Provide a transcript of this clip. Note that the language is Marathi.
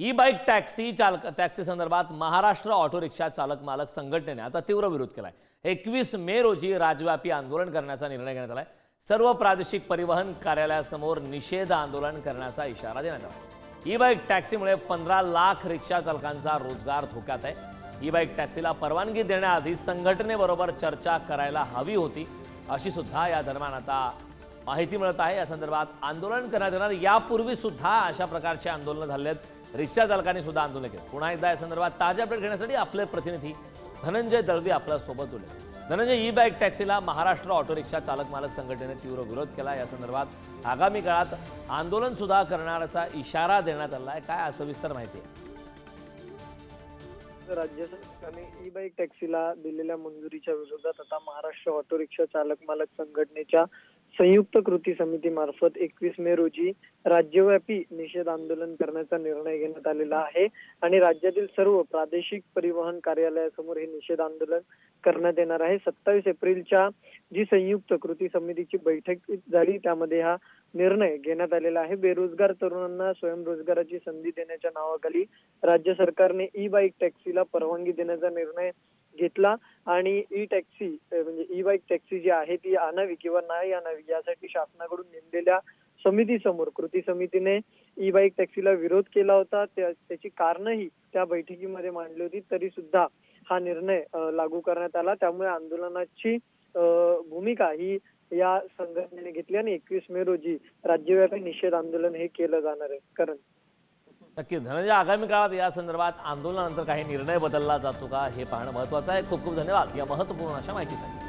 ई बाईक टॅक्सी चालक टॅक्सी संदर्भात महाराष्ट्र ऑटो रिक्षा चालक मालक संघटनेने आता तीव्र विरोध केला आहे एकवीस मे रोजी राजव्यापी आंदोलन करण्याचा निर्णय घेण्यात आलाय. सर्व प्रादेशिक परिवहन कार्यालयासमोर निषेध आंदोलन करण्याचा इशारा देण्यात आला. ई बाईक टॅक्सीमुळे पंधरा लाख रिक्षा चालकांचा रोजगार धोक्यात आहे. ई बाईक टॅक्सीला परवानगी देण्याआधी संघटनेबरोबर चर्चा करायला हवी होती अशी सुद्धा या दरम्यान आता माहिती मिळत आहे. या संदर्भात आंदोलन करण्यात येणार यापूर्वी सुद्धा अशा प्रकारचे आंदोलनं झाले आहेत रिक्षा चालकांनी सुद्धा आंदोलन केलं. पुन्हा एकदा या संदर्भात ताज्या अपडेट घेण्यासाठी आपले प्रतिनिधी धनंजय दळवी आपल्यासोबत जोडले धनंजय ई बाईक टॅक्सीला महाराष्ट्र ऑटो रिक्षा चालक मालक संघटनेने तीव्र विरोध केला. या संदर्भात आगामी काळात आंदोलन सुद्धा करणाऱ्याचा इशारा देण्यात आला आहे. काय सविस्तर माहिती आहे? राज्य सरकारने ई बाईक टॅक्सीला दिलेल्या मंजुरीच्या विरोधात आता महाराष्ट्र ऑटो रिक्षा चालक मालक संघटनेच्या संयुक्त कृती समिती मार्फत एकवीस मे रोजी राज्यव्यापी निषेध आंदोलन करण्याचा निर्णय घेण्यात आलेला आहे आणि राज्यातील सर्व प्रादेशिक परिवहन कार्यालयासमोर हे निषेध आंदोलन करण्यात येणार आहे. सत्तावीस एप्रिलच्या जी संयुक्त कृती समितीची बैठक झाली त्यामध्ये हा निर्णय घेण्यात आलेला आहे. बेरोजगार तरुणांना स्वयंरोजगाराची संधी देण्याच्या नावाखाली राज्य सरकारने ई बाईक टॅक्सीला परवानगी देण्याचा निर्णय घेतला आणि ई टॅक्सी म्हणजे ई बाईक टॅक्सी जी आहे ती आणावी किंवा नाही आणावी यासाठी शासनाकडून नेमलेल्या समितीसमोर कृती समितीने ई बाईक टॅक्सीला विरोध केला होता. त्याची कारणही त्या बैठकीमध्ये मांडली होती. तरी सुद्धा हा निर्णय लागू करण्यात आला. त्यामुळे आंदोलनाची भूमिका ही या संघटनेने घेतली आणि एकवीस मे रोजी राज्यव्यापी निषेध आंदोलन हे केलं जाणार आहे. कारण. नक्की. धनंजय आगामी काळात या संदर्भात आंदोलनानंतर काही निर्णय बदलला जातो का हे पाहणं महत्त्वाचं आहे. खूप खूप धन्यवाद या महत्त्वपूर्ण अशा माहितीसाठी.